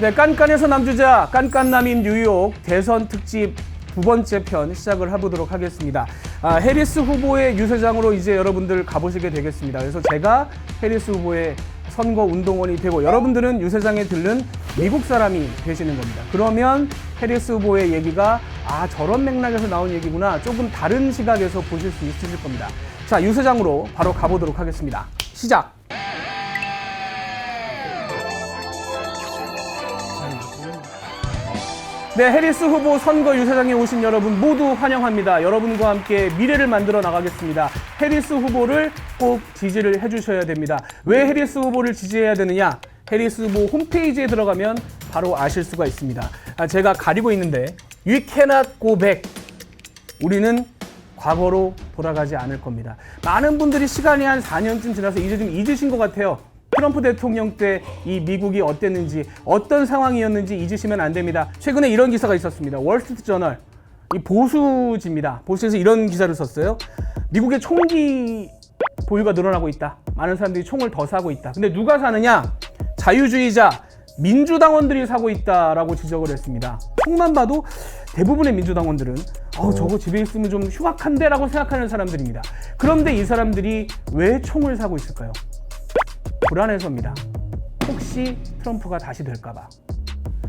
네, 깐깐해서 남주자, 깐깐남인 뉴욕 대선 특집 두 번째 편 시작을 해보도록 하겠습니다. 아, 해리스 후보의 유세장으로 이제 여러분들 가보시게 되겠습니다. 그래서 제가 해리스 후보의 선거 운동원이 되고 여러분들은 유세장에 들른 미국 사람이 되시는 겁니다. 그러면 해리스 후보의 얘기가 아 저런 맥락에서 나온 얘기구나 조금 다른 시각에서 보실 수 있으실 겁니다. 자 유세장으로 바로 가보도록 하겠습니다. 시작. 네, 해리스 후보 선거 유세장에 오신 여러분 모두 환영합니다. 여러분과 함께 미래를 만들어 나가겠습니다. 해리스 후보를 꼭 지지를 해주셔야 됩니다. 왜 해리스 후보를 지지해야 되느냐? 해리스 후보 홈페이지에 들어가면 바로 아실 수가 있습니다. 아, 제가 가리고 있는데 You cannot go back. 우리는 과거로 돌아가지 않을 겁니다. 많은 분들이 시간이 한 4년쯤 지나서 이제 좀 잊으신 것 같아요. 트럼프 대통령 때 이 미국이 어땠는지 어떤 상황이었는지 잊으시면 안 됩니다. 최근에 이런 기사가 있었습니다. 월스트리트 저널 이 보수지입니다. 보수에서 이런 기사를 썼어요. 미국의 총기 보유가 늘어나고 있다. 많은 사람들이 총을 더 사고 있다. 근데 누가 사느냐? 자유주의자 민주당원들이 사고 있다라고 지적을 했습니다. 총만 봐도 대부분의 민주당원들은 어, 저거 집에 있으면 좀 흉악한데라고 생각하는 사람들입니다. 그런데 이 사람들이 왜 총을 사고 있을까요? 불안해서입니다. 혹시 트럼프가 다시 될까봐.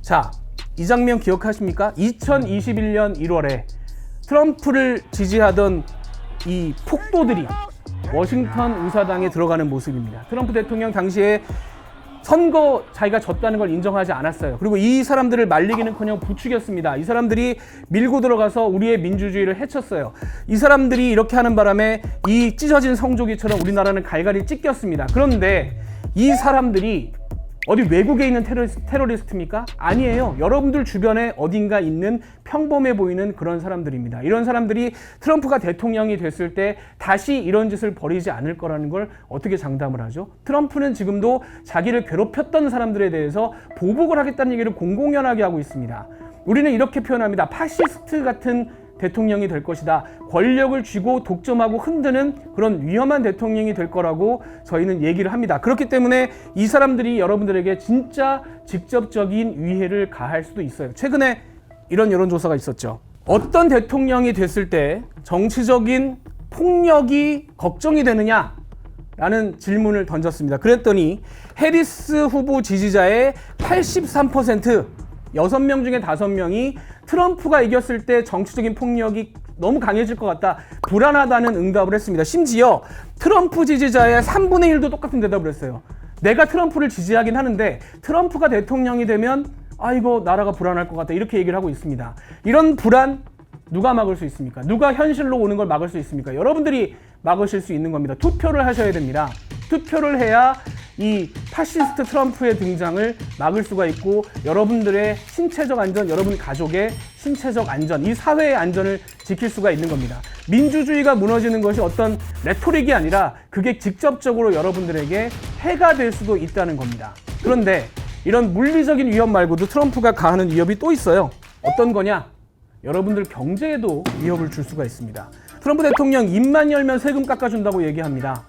자, 이 장면 기억하십니까? 2021년 1월에 트럼프를 지지하던 이 폭도들이 워싱턴 의사당에 들어가는 모습입니다. 트럼프 대통령 당시에 선거 자기가 졌다는 걸 인정하지 않았어요. 그리고 이 사람들을 말리기는커녕 부추겼습니다. 이 사람들이 밀고 들어가서 우리의 민주주의를 해쳤어요. 이 사람들이 이렇게 하는 바람에 이 찢어진 성조기처럼 우리나라는 갈갈이 찢겼습니다. 그런데 이 사람들이 어디 외국에 있는 테러리스, 테러리스트 입니까? 아니에요. 여러분들 주변에 어딘가 있는 평범해 보이는 그런 사람들입니다. 이런 사람들이 트럼프가 대통령이 됐을 때 다시 이런 짓을 벌이지 않을 거라는 걸 어떻게 장담을 하죠? 트럼프는 지금도 자기를 괴롭혔던 사람들에 대해서 보복을 하겠다는 얘기를 공공연하게 하고 있습니다. 우리는 이렇게 표현합니다. 파시스트 같은 대통령이 될 것이다. 권력을 쥐고 독점하고 흔드는 그런 위험한 대통령이 될 거라고 저희는 얘기를 합니다. 그렇기 때문에 이 사람들이 여러분들에게 진짜 직접적인 위해를 가할 수도 있어요. 최근에 이런 여론조사가 있었죠. 어떤 대통령이 됐을 때 정치적인 폭력이 걱정이 되느냐? 라는 질문을 던졌습니다. 그랬더니 해리스 후보 지지자의 83% 6명 중에 5명이 트럼프가 이겼을 때 정치적인 폭력이 너무 강해질 것 같다. 불안하다는 응답을 했습니다. 심지어 트럼프 지지자의 3분의 1도 똑같은 대답을 했어요. 내가 트럼프를 지지하긴 하는데 트럼프가 대통령이 되면 아 이거 나라가 불안할 것 같다. 이렇게 얘기를 하고 있습니다. 이런 불안 누가 막을 수 있습니까? 누가 현실로 오는 걸 막을 수 있습니까? 여러분들이 막으실 수 있는 겁니다. 투표를 하셔야 됩니다. 투표를 해야 이 파시스트 트럼프의 등장을 막을 수가 있고 여러분들의 신체적 안전, 여러분 가족의 신체적 안전, 이 사회의 안전을 지킬 수가 있는 겁니다. 민주주의가 무너지는 것이 어떤 레토릭이 아니라 그게 직접적으로 여러분들에게 해가 될 수도 있다는 겁니다. 그런데 이런 물리적인 위협 말고도 트럼프가 가하는 위협이 또 있어요. 어떤 거냐? 여러분들 경제에도 위협을 줄 수가 있습니다. 트럼프 대통령 입만 열면 세금 깎아준다고 얘기합니다.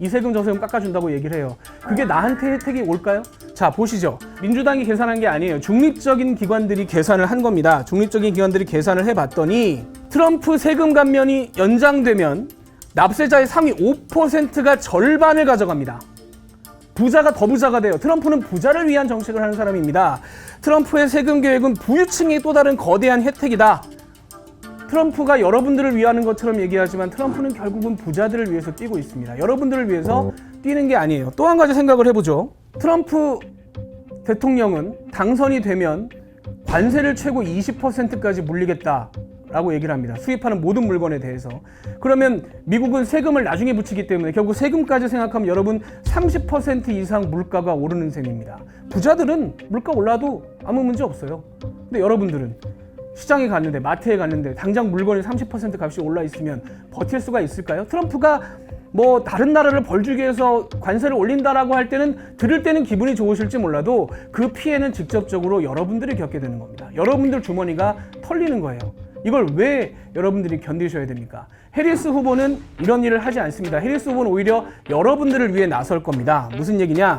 이 세금 저 세금 깎아준다고 얘기를 해요. 그게 나한테 혜택이 올까요? 자 보시죠. 민주당이 계산한 게 아니에요. 중립적인 기관들이 계산을 한 겁니다. 중립적인 기관들이 계산을 해봤더니 트럼프 세금 감면이 연장되면 납세자의 상위 5%가 절반을 가져갑니다. 부자가 더 부자가 돼요. 트럼프는 부자를 위한 정책을 하는 사람입니다. 트럼프의 세금 계획은 부유층의 또 다른 거대한 혜택이다. 트럼프가 여러분들을 위하는 것처럼 얘기하지만 트럼프는 결국은 부자들을 위해서 뛰고 있습니다. 여러분들을 위해서 뛰는 게 아니에요. 또 한 가지 생각을 해보죠. 트럼프 대통령은 당선이 되면 관세를 최고 20%까지 물리겠다. 라고 얘기를 합니다. 수입하는 모든 물건에 대해서. 그러면 미국은 세금을 나중에 붙이기 때문에 결국 세금까지 생각하면 여러분 30% 이상 물가가 오르는 셈입니다. 부자들은 물가 올라도 아무 문제 없어요. 근데 여러분들은 시장에 갔는데 마트에 갔는데 당장 물건이 30% 값이 올라 있으면 버틸 수가 있을까요? 트럼프가 뭐 다른 나라를 벌주기 위해서 관세를 올린다라고 할 때는 들을 때는 기분이 좋으실지 몰라도 그 피해는 직접적으로 여러분들이 겪게 되는 겁니다. 여러분들 주머니가 털리는 거예요. 이걸 왜 여러분들이 견디셔야 됩니까? 해리스 후보는 이런 일을 하지 않습니다. 해리스 후보는 오히려 여러분들을 위해 나설 겁니다. 무슨 얘기냐?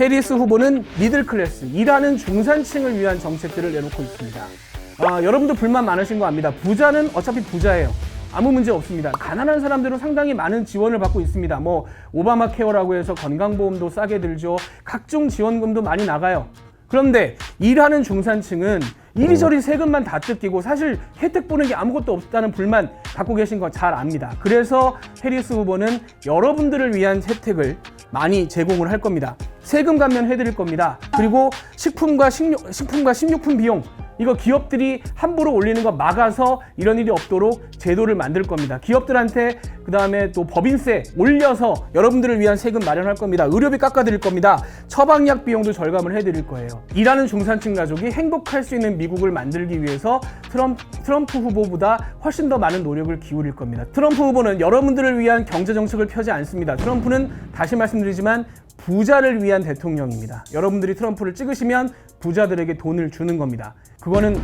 해리스 후보는 미들 클래스, 일하는 중산층을 위한 정책들을 내놓고 있습니다. 아, 여러분도 불만 많으신 거 압니다. 부자는 어차피 부자예요. 아무 문제 없습니다. 가난한 사람들은 상당히 많은 지원을 받고 있습니다. 뭐 오바마 케어라고 해서 건강보험도 싸게 들죠. 각종 지원금도 많이 나가요. 그런데 일하는 중산층은 이리저리 세금만 다 뜯기고 사실 혜택 보는 게 아무것도 없다는 불만 갖고 계신 거 잘 압니다. 그래서 해리스 후보는 여러분들을 위한 혜택을 많이 제공을 할 겁니다. 세금 감면 해드릴 겁니다. 그리고 식품과 식료, 식품과 식료품 비용 이거 기업들이 함부로 올리는 거 막아서 이런 일이 없도록 제도를 만들 겁니다. 기업들한테 그 다음에 또 법인세 올려서 여러분들을 위한 세금 마련할 겁니다. 의료비 깎아드릴 겁니다. 처방약 비용도 절감을 해드릴 거예요. 일하는 중산층 가족이 행복할 수 있는 미국을 만들기 위해서 트럼프, 트럼프 후보보다 훨씬 더 많은 노력을 기울일 겁니다. 트럼프 후보는 여러분들을 위한 경제 정책을 펴지 않습니다. 트럼프는 다시 말씀드리지만 부자를 위한 대통령입니다. 여러분들이 트럼프를 찍으시면 부자들에게 돈을 주는 겁니다. 그거는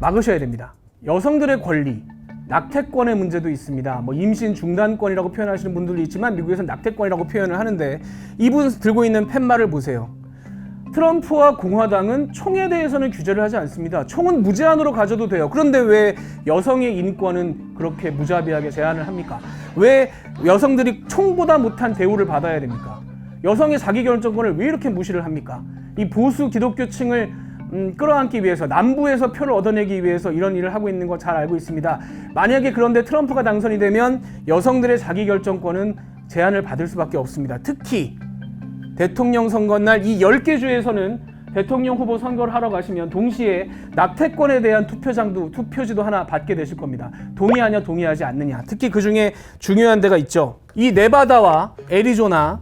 막으셔야 됩니다. 여성들의 권리, 낙태권의 문제도 있습니다. 뭐 임신 중단권이라고 표현하시는 분들도 있지만 미국에서는 낙태권이라고 표현을 하는데 이분 들고 있는 팻말을 보세요. 트럼프와 공화당은 총에 대해서는 규제를 하지 않습니다. 총은 무제한으로 가져도 돼요. 그런데 왜 여성의 인권은 그렇게 무자비하게 제한을 합니까? 왜 여성들이 총보다 못한 대우를 받아야 됩니까? 여성의 자기결정권을 왜 이렇게 무시를 합니까? 이 보수 기독교층을 음, 끌어안기 위해서 남부에서 표를 얻어내기 위해서 이런 일을 하고 있는 거 잘 알고 있습니다. 만약에 그런데 트럼프가 당선이 되면 여성들의 자기결정권은 제한을 받을 수밖에 없습니다. 특히 대통령 선거 날 이 10개 주에서는 대통령 후보 선거를 하러 가시면 동시에 낙태권에 대한 투표장도 투표지도 하나 받게 되실 겁니다. 동의하냐 동의하지 않느냐. 특히 그 중에 중요한 데가 있죠. 이 네바다와 애리조나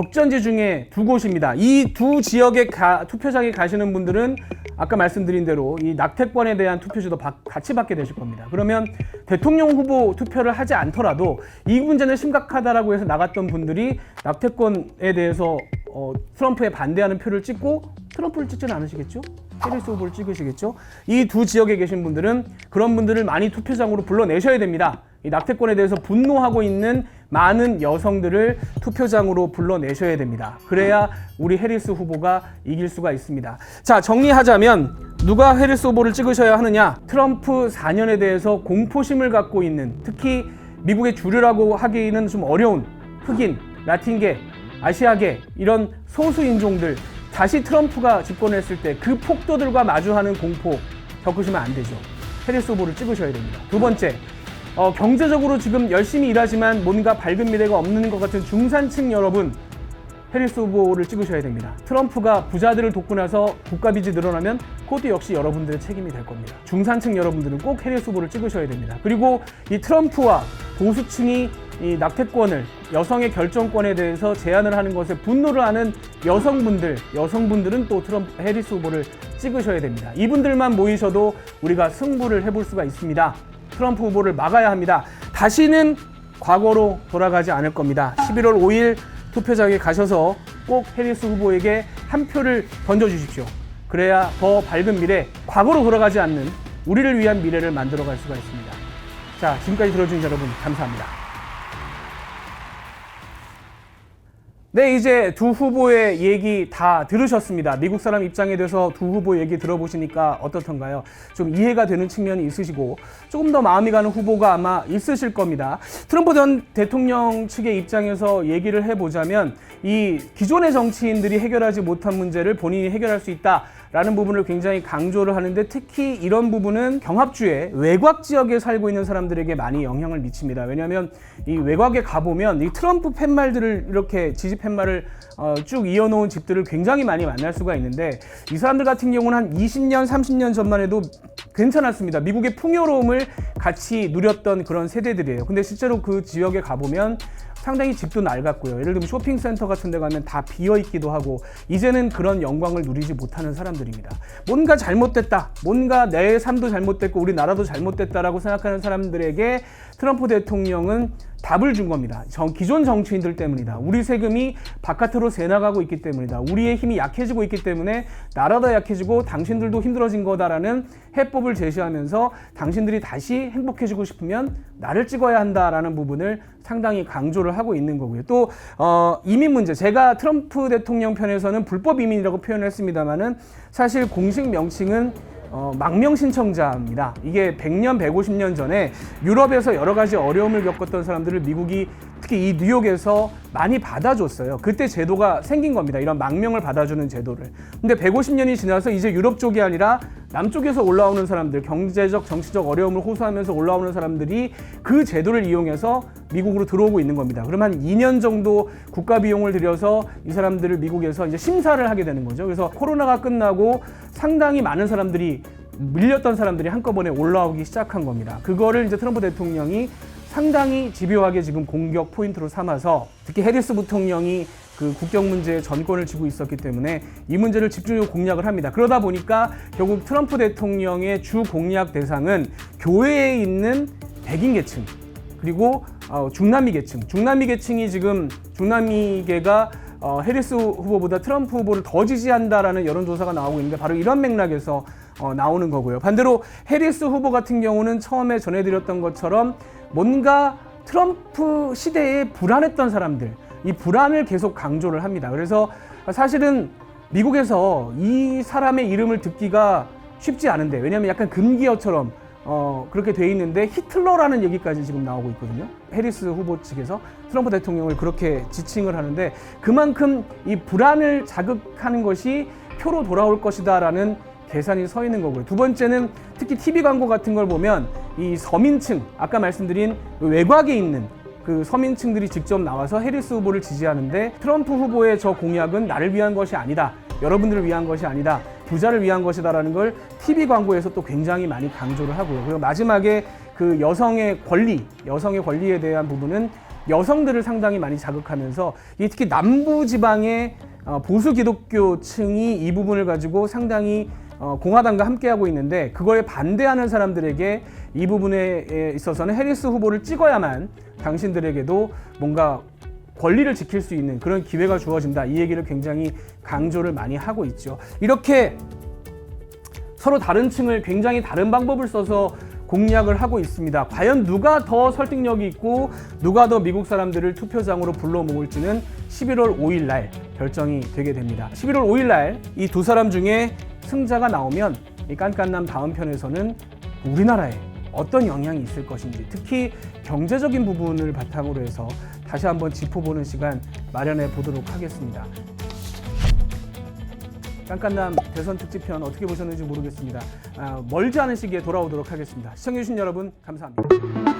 격전지 중에 두 곳입니다. 이 두 지역의 가- 투표장에 가시는 분들은 아까 말씀드린 대로 이 낙태권에 대한 투표지도 받- 같이 받게 되실 겁니다. 그러면 대통령 후보 투표를 하지 않더라도 이 문제는 심각하다라고 해서 나갔던 분들이 낙태권에 대해서 어, 트럼프에 반대하는 표를 찍고 트럼프를 찍지는 않으시겠죠? 해리스 후보를 찍으시겠죠? 이 두 지역에 계신 분들은 그런 분들을 많이 투표장으로 불러내셔야 됩니다. 이 낙태권에 대해서 분노하고 있는 많은 여성들을 투표장으로 불러내셔야 됩니다. 그래야 우리 해리스 후보가 이길 수가 있습니다. 자, 정리하자면 누가 해리스 후보를 찍으셔야 하느냐? 트럼프 4년에 대해서 공포심을 갖고 있는 특히 미국의 주류라고 하기는 좀 어려운 흑인, 라틴계, 아시아계 이런 소수 인종들 다시 트럼프가 집권했을 때 그 폭도들과 마주하는 공포 겪으시면 안 되죠. 해리스 후보를 찍으셔야 됩니다. 두 번째, 어, 경제적으로 지금 열심히 일하지만 뭔가 밝은 미래가 없는 것 같은 중산층 여러분 해리스 후보를 찍으셔야 됩니다. 트럼프가 부자들을 돕고 나서 국가 빚이 늘어나면 그것도 역시 여러분들의 책임이 될 겁니다. 중산층 여러분들은 꼭 해리스 후보를 찍으셔야 됩니다. 그리고 이 트럼프와 보수층이 이 낙태권을 여성의 결정권에 대해서 제한을 하는 것에 분노를 하는 여성분들, 여성분들은 또 트럼프 해리스 후보를 찍으셔야 됩니다. 이분들만 모이셔도 우리가 승부를 해볼 수가 있습니다. 트럼프 후보를 막아야 합니다. 다시는 과거로 돌아가지 않을 겁니다. 11월 5일 투표장에 가셔서 꼭 해리스 후보에게 한 표를 던져주십시오. 그래야 더 밝은 미래, 과거로 돌아가지 않는 우리를 위한 미래를 만들어갈 수가 있습니다. 자, 지금까지 들어주신 여러분 감사합니다. 네, 이제 두 후보의 얘기 다 들으셨습니다. 미국 사람 입장에 대해서 두 후보 얘기 들어보시니까 어떻던가요? 좀 이해가 되는 측면이 있으시고 조금 더 마음이 가는 후보가 아마 있으실 겁니다. 트럼프 전 대통령 측의 입장에서 얘기를 해보자면 이 기존의 정치인들이 해결하지 못한 문제를 본인이 해결할 수 있다. 라는 부분을 굉장히 강조를 하는데 특히 이런 부분은 경합주의 외곽 지역에 살고 있는 사람들에게 많이 영향을 미칩니다. 왜냐하면 이 외곽에 가보면 이 트럼프 팻말들을 이렇게 지지 팻말을 어, 쭉 이어놓은 집들을 굉장히 많이 만날 수가 있는데 이 사람들 같은 경우는 한 20년, 30년 전만 해도 괜찮았습니다. 미국의 풍요로움을 같이 누렸던 그런 세대들이에요. 근데 실제로 그 지역에 가보면 상당히 집도 낡았고요. 예를 들면 쇼핑센터 같은 데 가면 다 비어 있기도 하고 이제는 그런 영광을 누리지 못하는 사람들입니다. 뭔가 잘못됐다. 뭔가 내 삶도 잘못됐고 우리 나라도 잘못됐다라고 생각하는 사람들에게 트럼프 대통령은 답을 준 겁니다. 정- 기존 정치인들 때문이다. 우리 세금이 바깥으로 새 나가고 있기 때문이다. 우리의 힘이 약해지고 있기 때문에 나라도 약해지고 당신들도 힘들어진 거다라는 해법을 제시하면서 당신들이 다시 행복해지고 싶으면 나를 찍어야 한다라는 부분을 상당히 강조를 하고 있는 거고요. 또 어, 이민 문제 제가 트럼프 대통령 편에서는 불법 이민이라고 표현을 했습니다만은 사실 공식 명칭은 어, 망명 신청자입니다. 이게 100년, 150년 전에 유럽에서 여러 가지 어려움을 겪었던 사람들을 미국이 특히 이 뉴욕에서 많이 받아줬어요. 그때 제도가 생긴 겁니다. 이런 망명을 받아주는 제도를. 근데 150년이 지나서 이제 유럽 쪽이 아니라 남쪽에서 올라오는 사람들, 경제적, 정치적 어려움을 호소하면서 올라오는 사람들이 그 제도를 이용해서 미국으로 들어오고 있는 겁니다. 그러면 한 2년 정도 국가 비용을 들여서 이 사람들을 미국에서 이제 심사를 하게 되는 거죠. 그래서 코로나가 끝나고 상당히 많은 사람들이 밀렸던 사람들이 한꺼번에 올라오기 시작한 겁니다. 그거를 이제 트럼프 대통령이 상당히 집요하게 지금 공격 포인트로 삼아서 특히 해리스 부통령이 그 국경 문제에 전권을 쥐고 있었기 때문에 이 문제를 집중적으로 공략을 합니다. 그러다 보니까 결국 트럼프 대통령의 주 공략 대상은 교회에 있는 백인 계층 그리고 어, 중남미 계층, 중남미 계층이 지금 중남미계가 어, 해리스 후보보다 트럼프 후보를 더 지지한다라는 여론조사가 나오고 있는데 바로 이런 맥락에서 어, 나오는 거고요. 반대로 해리스 후보 같은 경우는 처음에 전해드렸던 것처럼 뭔가 트럼프 시대에 불안했던 사람들, 이 불안을 계속 강조를 합니다. 그래서 사실은 미국에서 이 사람의 이름을 듣기가 쉽지 않은데 왜냐하면 약간 금기어처럼 어, 그렇게 돼 있는데 히틀러라는 얘기까지 지금 나오고 있거든요. 해리스 후보 측에서 트럼프 대통령을 그렇게 지칭을 하는데 그만큼 이 불안을 자극하는 것이 표로 돌아올 것이다라는 계산이 서 있는 거고요. 두 번째는 특히 TV 광고 같은 걸 보면 이 서민층, 아까 말씀드린 외곽에 있는 그 서민층들이 직접 나와서 해리스 후보를 지지하는데 트럼프 후보의 저 공약은 나를 위한 것이 아니다. 여러분들을 위한 것이 아니다. 부자를 위한 것이다라는 걸 TV 광고에서 또 굉장히 많이 강조를 하고요. 그리고 마지막에 그 여성의 권리, 여성의 권리에 대한 부분은 여성들을 상당히 많이 자극하면서 이 특히 남부 지방의 어, 보수 기독교층이 이 부분을 가지고 상당히 어, 공화당과 함께하고 있는데 그거에 반대하는 사람들에게 이 부분에 있어서는 해리스 후보를 찍어야만 당신들에게도 뭔가 권리를 지킬 수 있는 그런 기회가 주어진다. 이 얘기를 굉장히 강조를 많이 하고 있죠. 이렇게 서로 다른 층을 굉장히 다른 방법을 써서 공략을 하고 있습니다. 과연 누가 더 설득력이 있고 누가 더 미국 사람들을 투표장으로 불러 모을지는 11월 5일 날 결정이 되게 됩니다. 11월 5일 날 이 두 사람 중에 승자가 나오면 이 깐깐남 다음 편에서는 우리나라에 어떤 영향이 있을 것인지 특히 경제적인 부분을 바탕으로 해서 다시 한번 짚어보는 시간 마련해 보도록 하겠습니다. 깐깐남 대선 특집편 어떻게 보셨는지 모르겠습니다. 아, 멀지 않은 시기에 돌아오도록 하겠습니다. 시청해주신 여러분 감사합니다.